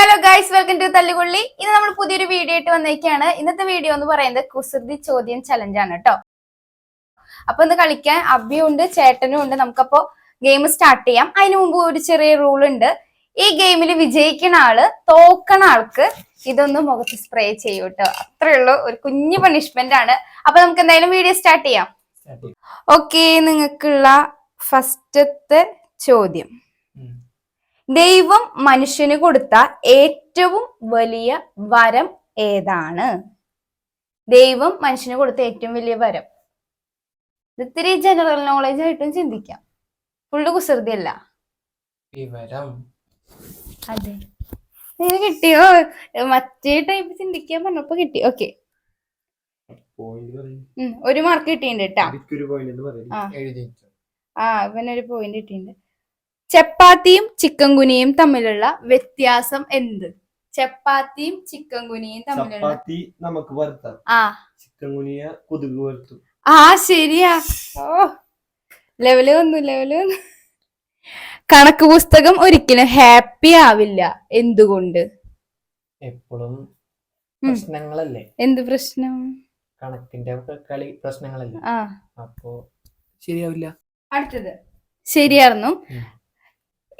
Hello guys welcome to Thallukolli ഇന്ന് നമ്മൾ പുതിയൊരു വീഡിയോ ആയിട്ട് വന്നേക്കാണ്. ഇന്നത്തെ വീഡിയോ എന്ന് പറയുന്നത് കുസൃതി ചോദ്യം ചലഞ്ച് ആണ് കേട്ടോ അപ്പൊ ഇന്ന് കളിക്കാൻ അബിയും ഉണ്ട് ചേട്ടനും ഉണ്ട്. നമുക്കപ്പോ ഗെയിം സ്റ്റാർട്ട് ചെയ്യാം. അതിനു മുമ്പ് ഒരു ചെറിയ റൂൾ ഉണ്ട്. ഈ ഗെയിമിൽ വിജയിക്കുന്ന ആൾ തോക്കണ ആൾക്ക് ഇതൊന്ന് മുഖത്ത് സ്പ്രേ ചെയ്യൂ കേട്ടോ അത്രേ ഉള്ളൂ. ഒരു കുഞ്ഞു പണിഷ്മെന്റ് ആണ്. അപ്പൊ നമുക്ക് എന്തായാലും വീഡിയോ സ്റ്റാർട്ട് ചെയ്യാം. ഓക്കെ നിങ്ങൾക്കുള്ള ഫസ്റ്റത്തെ ചോദ്യം. ദൈവം മനുഷ്യന് കൊടുത്ത ഏറ്റവും വലിയ വരം ഏതാണ്? ദൈവം മനുഷ്യന് കൊടുത്ത ഏറ്റവും വലിയ വരം. ഇത് ഇത്തിരി ജനറൽ നോളജ് ആയിട്ടും ചിന്തിക്കാം. ഫുള്ള് കുസൃതി അല്ല വിവരം. അതെ. നിനക്ക് കിട്ടിയോ? മറ്റേ ടൈപ്പ് ചിന്തിക്കാൻ പറഞ്ഞപ്പോ കിട്ടി. ഓക്കെ ഒരു മാർക്ക് കിട്ടിയിട്ടുണ്ട് കേട്ടാ ആ. ഇവനൊരു പോയിന്റ് കിട്ടിയിട്ടുണ്ട് ചപ്പാത്തിയും ചിക്കൻ കുനിയും തമ്മിലുള്ള വ്യത്യാസം എന്ത്? ചപ്പാത്തിയും ചിക്കൻ കുനിയും തമ്മിലുള്ള ചപ്പാത്തി നമുക്ക് വറുത്താം ആ. ചിക്കൻ കുനിയ കൊതുക് ആ ശരിയാ. ഓ ലെവൽ വന്നു ലെവൽ വന്നു. കണക്ക് പുസ്തകം ഒരിക്കലും ഹാപ്പി ആവില്ല. എന്തുകൊണ്ട്? എപ്പോഴും പ്രശ്നങ്ങളല്ലേ? എന്ത് പ്രശ്നം? കണക്കിന്റെ ഒക്കെ കളി പ്രശ്നങ്ങളല്ലേ? ആ. അപ്പോ ശരിയാവില്ല. അടുത്തത്. ശരിയായിരുന്നു.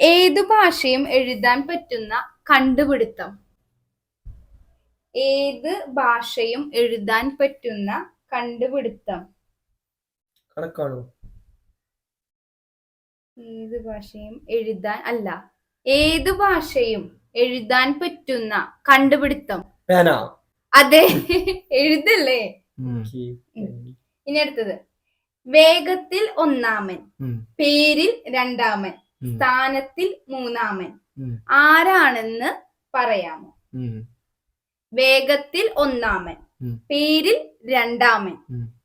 ഏതു ഭാഷയും എഴുതാൻ പറ്റുന്ന കണ്ടുപിടുത്തം? ഏത് ഭാഷയും എഴുതാൻ പറ്റുന്ന കണ്ടുപിടുത്തം? കണക്കാണോ? ഏത് ഭാഷയും എഴുതാൻ അല്ല ഏത് ഭാഷയും എഴുതാൻ പറ്റുന്ന കണ്ടുപിടുത്തം? പേന. അതെ എഴുതല്ലേ? ഇനി അടുത്തത്. വേഗത്തിൽ ഒന്നാമൻ. പേരിൽ രണ്ടാമൻ. സ്ഥാനത്തിൽ മൂന്നാമൻ. ആരാണെന്ന് പറയാമോ. വേഗത്തിൽ ഒന്നാമൻ. പേരിൽ രണ്ടാമൻ.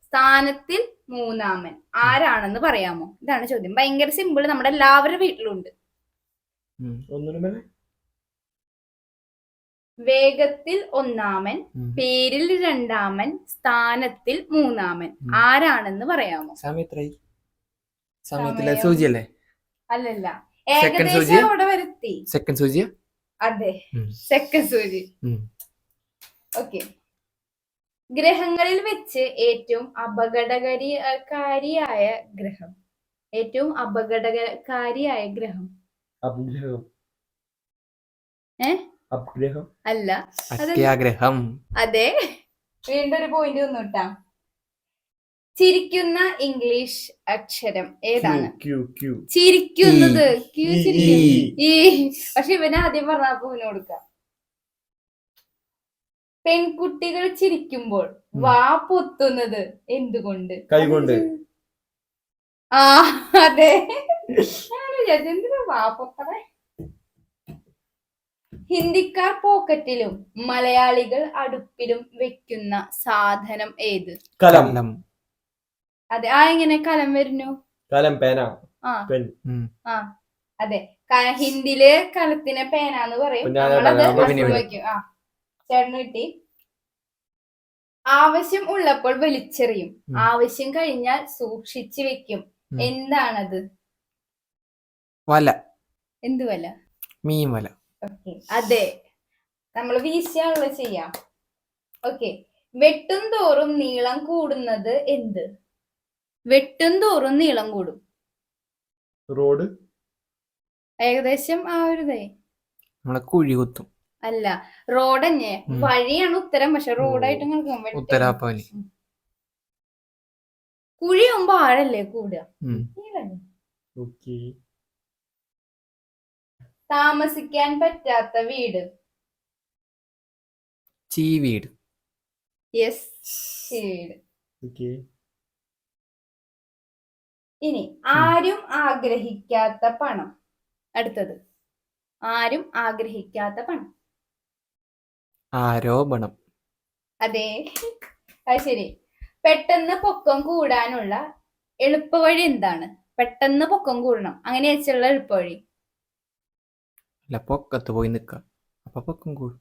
സ്ഥാനത്തിൽ മൂന്നാമൻ. ആരാണെന്ന് പറയാമോ? ഇതാണ് ചോദ്യം. ഭയങ്കര സിമ്പിൾ നമ്മുടെ എല്ലാവരുടെ വീട്ടിലുണ്ട്. വേഗത്തിൽ ഒന്നാമൻ പേരിൽ രണ്ടാമൻ സ്ഥാനത്തിൽ മൂന്നാമൻ. ആരാണെന്ന് പറയാമോ? സമയത്രേ സമയത്തിലെ സമയം. സൂചിയല്ലേ? അല്ലല്ല. Second ഏകദേശം അവിടെ വരുത്തി. സെക്കൻഡ് സൂചിയ? അതെ. സെക്കൻഡ് സൂചി. ഓക്കെ. ഗ്രഹങ്ങളിൽ വെച്ച് ഏറ്റവും അപകടകാരിയായ ഗ്രഹം. ഏറ്റവും അപകടകാരിയായ ഗ്രഹം. അല്ല. അത്യാഗ്രഹം. അതെ. വീണ്ടും ഒരു പോയിന്റ് ഒന്നും ഇട്ടാ ചിരിക്കുന്ന ഇംഗ്ലീഷ് അക്ഷരം ഏതാണ്? ക്യൂ ക്യു ചിരിക്കുന്നത്. ക്യൂ ഈ, ചിരിക്കുന്നു. ഈ പക്ഷെ ഇവന് ആദ്യം പറഞ്ഞപ്പോ ഇവന് കൊടുക്കാം. പെൺകുട്ടികൾ ചിരിക്കുമ്പോൾ വാ പൊത്തുന്നത് എന്തുകൊണ്ട്? കൈകൊണ്ട്. ആ അതെ. എന്തിനാ വാ പൊത്തണേ? ഹിന്ദിക്കാർ പോക്കറ്റിലും മലയാളികൾ അടുപ്പിലും വെക്കുന്ന സാധനം ഏത്? കലം. അതെ. ആ എങ്ങനെ? കലം വരുന്നു. കലം പേന. ആ. പെൻ. ആ. അതെ. ക- ഹിന്ദിയിൽ കലത്തിനെ പേനാന്ന് പറയും. അപ്പൊ ഞാൻ നമ്മളത് അതാണ് വസ്തു പിന്നെ വയ്ക്കും. ആ. ചേട്ടന് കിട്ടി. ആവശ്യം ഉള്ളപ്പോൾ വലിച്ചെറിയും. ഉം. ആവശ്യം കഴിഞ്ഞാൽ സൂക്ഷിച്ചു വെക്കും. ഉം. എന്താണത്? വല. എന്ത് വല്ല മീൻ വല. ഓക്കെ. അതെ. നമ്മൾ വീശിയാണല്ലോ ചെയ്യാം. ഓക്കെ. വെട്ടും തോറും നീളം കൂടുന്നത് എന്ത്? വെട്ടും തോറും നീളം കൂടും. റോഡ്? ഏകദേശം ആ ഒരു ഇതേ. നമ്മളെ കുഴി കുത്തും അല്ല റോഡ് തന്നെ വഴിയാണ് ഉത്തരം പക്ഷെ റോഡായിട്ട് ഉത്തരാപ്പാലി. കുഴി ആകുമ്പോ ആഴല്ലേ കൂടുക? താമസിക്കാൻ പറ്റാത്ത വീട്? ചീവീട്. യെസ് വീട് ഓക്കെ. ഇനി ആരും ആഗ്രഹിക്കാത്ത പണം. അടുത്തത്. ആരും ആഗ്രഹിക്കാത്ത പണം. ആരോപണം അതെ. അത് ശരി. പെട്ടെന്ന് പൊക്കം കൂടാനുള്ള എളുപ്പവഴി എന്താണ്? പെട്ടെന്ന് പൊക്കം കൂടണം. അങ്ങനെ വെച്ചുള്ള എളുപ്പവഴി. അല്ല പൊക്കത്ത് പോയി നിൽക്കാം അപ്പൊ പൊക്കം കൂടും.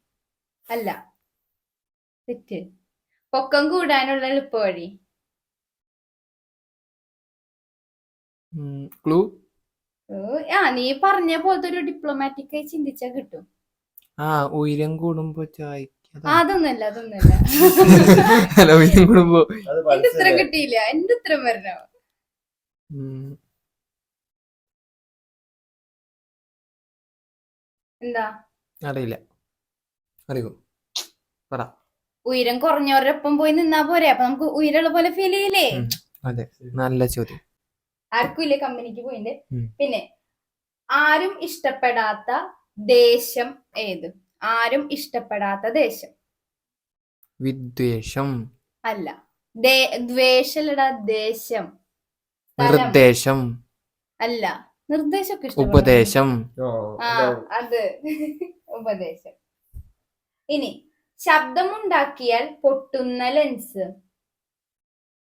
അല്ല. തെറ്റ്. പൊക്കം കൂടാനുള്ള എളുപ്പവഴി. ക്ലൂ ഓ, ആ നീ പറഞ്ഞ പോലത്തെ ഒരു ഡിപ്ലോമാറ്റിക് ആയി ചിന്തിച്ചാ കിട്ടും. ആ ഉയരം കൂടുമ്പോ ആ, അതൊന്നല്ല അതൊന്നുമല്ല അതൊന്നുമല്ല. അല്ല ഉയരം കൂടുമ്പോ. അത് എന്റെ ഉത്തരം. കിട്ടിയില്ല എന്റെ ഉത്തരം വരണോ? എന്താ? അറിയില്ല. അറിയോ. പറ. ഉയരം കുറഞ്ഞവരുടെ ഒപ്പം പോയി നിന്നാ പോരെ അപ്പൊ നമുക്ക് ഉയരമുള്ള പോലെ ഫീൽ ചെയ്യില്ലേ? അതെ നല്ല ചോദ്യം. ആർക്കും ഇല്ല കമ്പനിക്ക് പോയിന്റ്. പിന്നെ ആരും ഇഷ്ടപ്പെടാത്ത ദേശം ഏത്? ആരും ഇഷ്ടപ്പെടാത്ത ദേശം വിദ്വേഷം. അല്ല. ദേ- ദ്വേഷല്ലടാ ദേശം. നിർദ്ദേശം. അല്ല. നിർദ്ദേശമൊക്കെ ഇഷ്ടപ്പെടുന്നു. ഉപദേശം. ഓ, ആ അത്. ഉപദേശം. ഇനി ശബ്ദമുണ്ടാക്കിയാൽ പൊട്ടുന്ന ലെൻസ്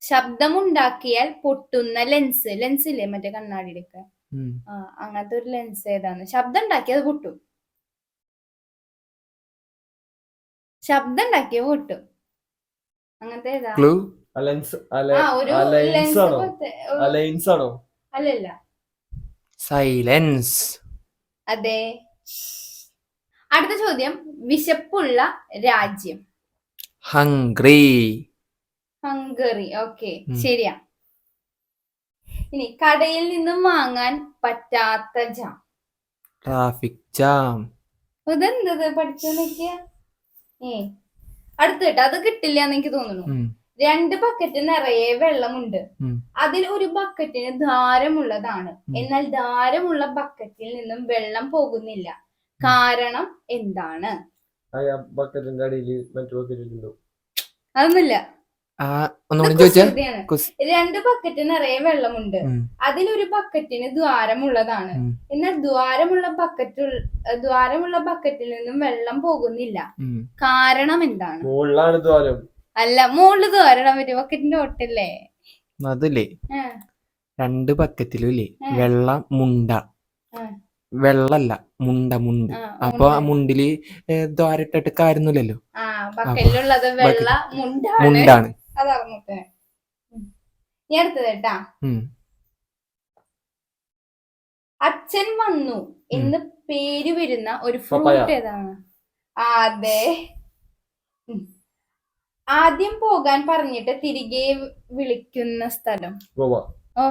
ശബ്ദമുണ്ടാക്കിയാൽ പൊട്ടുന്ന ലെൻസ് ലെൻസ് ഇല്ലേ മറ്റേ കണ്ണാടിയുടെ ഉം. ആ അങ്ങനത്തെ ഒരു ലെൻസ് ഏതാണ്? ശബ്ദം ഉണ്ടാക്കിയത് പൊട്ടും. ശബ്ദം ഉണ്ടാക്കിയ പൊട്ടും. അങ്ങനത്തെ ഏതാ? അല്ലല്ല. സൈലൻസ് അതെ. അടുത്ത ചോദ്യം. വിശപ്പുള്ള രാജ്യം. Hungry Hungary. ഓക്കെ ശരിയാ. ഇനി കടയിൽ നിന്നും വാങ്ങാൻ പറ്റാത്ത ജാം. Traffic jam. ഇതെന്തത് പഠിച്ചു നോക്കിയ ഏ അടുത്ത കേട്ടോ. അത് കിട്ടില്ല എന്ന് എനിക്ക് തോന്നുന്നു. രണ്ട് ബക്കറ്റ് നിറയെ വെള്ളമുണ്ട്. അതിൽ ഒരു ബക്കറ്റിന് ധാരമുള്ളതാണ്. എന്നാൽ ധാരമുള്ള ബക്കറ്റിൽ നിന്നും വെള്ളം പോകുന്നില്ല. കാരണം എന്താണ്? അതൊന്നുമില്ല. ഒന്നുകൂടി രണ്ട് ബക്കറ്റ് നിറയെ വെള്ളമുണ്ട്. അതിലൊരു ബക്കറ്റിന് ദ്വാരമുള്ളതാണ്. എന്നാൽ ദ്വാരമുള്ള ബക്കറ്റ് ദ്വാരമുള്ള ബക്കറ്റിൽ നിന്നും വെള്ളം പോകുന്നില്ല. കാരണം എന്താണ്? അല്ല മുകളിൽ ദ്വാരം പറ്റും ബക്കറ്റിന്റെ ഒട്ടല്ലേ അതില്ലേ? ആ, രണ്ട് ബക്കറ്റിലും ഇല്ലേ. വെള്ള മുണ്ട. വെള്ളല്ല മുണ്ട മുണ്ട്. അപ്പൊ ആ മുണ്ട്. മുണ്ടിൽ ദ്വാരിട്ടിട്ട് കാരുന്നില്ലല്ലോ ആ ബക്കറ്റിലുള്ളത് വെള്ള മുണ്ടാണ്. അതറിഞ്ഞിട്ട്. ഞാൻ അടുത്തത് കേട്ടാ. അച്ഛൻ വന്നു എന്ന് പേര് വരുന്ന ഒരു ഫ്രൂട്ട് ഏതാണ്? അതെ. ആദ്യം പോകാൻ പറഞ്ഞിട്ട് തിരികെ വിളിക്കുന്ന സ്ഥലം. ഗോവ. ഓ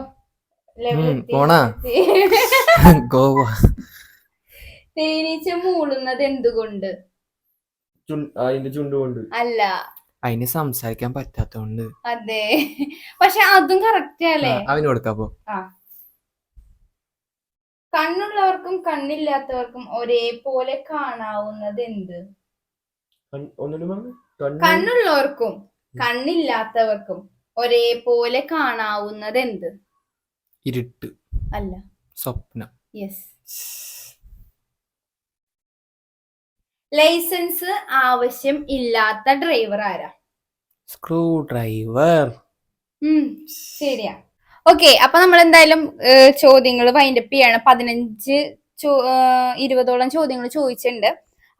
ഗോവ. തേനീച്ച മൂളുന്നത് എന്തുകൊണ്ട്? അല്ല. അതിന് സംസാരിക്കാൻ പറ്റാത്തോണ്ട്. അതെ. പക്ഷെ അതും കറക്റ്റ് അല്ലേ അവന് കൊടുക്കാപ്പോ കണ്ണുള്ളവർക്കും കണ്ണില്ലാത്തവർക്കും ഒരേപോലെ കാണാവുന്നത് എന്ത്? കണ്ണുള്ളവർക്കും കണ്ണില്ലാത്തവർക്കും ഒരേപോലെ കാണാവുന്നത് എന്ത്? ഇരുട്ട്. അല്ല. സ്വപ്നം. യെസ് ലൈസൻസ് ആവശ്യം ഇല്ലാത്ത ഡ്രൈവർ ആരാ? സ്ക്രൂ ഡ്രൈവർ ശരിയാ. ഓക്കെ അപ്പൊ നമ്മൾ എന്തായാലും ചോദ്യങ്ങൾ വൈൻഡപ്പ് ചെയ്യാണ്. പതിനഞ്ച് ഇരുപതോളം ചോദ്യങ്ങൾ ചോദിച്ചിട്ടുണ്ട്.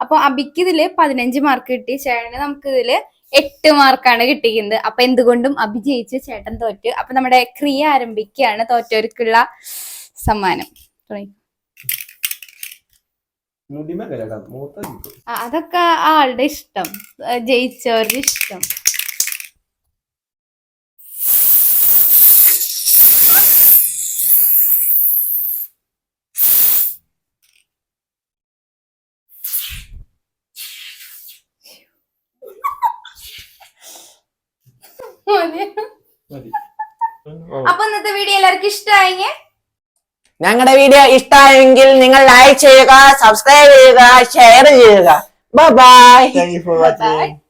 അപ്പൊ അബിക്ക് ഇതിൽ പതിനഞ്ച് മാർക്ക് കിട്ടി. ചേട്ടന് നമുക്ക് ഇതിൽ എട്ട് മാർക്കാണ് കിട്ടിയിരിക്കുന്നത് അപ്പൊ എന്തുകൊണ്ടും അബി ജയിച്ച് ചേട്ടൻ തോറ്റു. അപ്പൊ നമ്മുടെ ക്രിയ ആരംഭിക്കുകയാണ് തോറ്റവർക്കുള്ള സമ്മാനം. തുടങ്ങി. അതൊക്കെ ആളുടെ ഇഷ്ടം. ജയിച്ചവരുടെ ഇഷ്ടം. അപ്പൊ ഇന്നത്തെ വീഡിയോ എല്ലാവർക്കും ഇഷ്ടമായെങ്കിൽ ഞങ്ങളുടെ വീഡിയോ ഇഷ്ടമായെങ്കിൽ നിങ്ങൾ ലൈക്ക് ചെയ്യുക സബ്സ്ക്രൈബ് ചെയ്യുക ഷെയർ ചെയ്യുക. Bye bye you for watching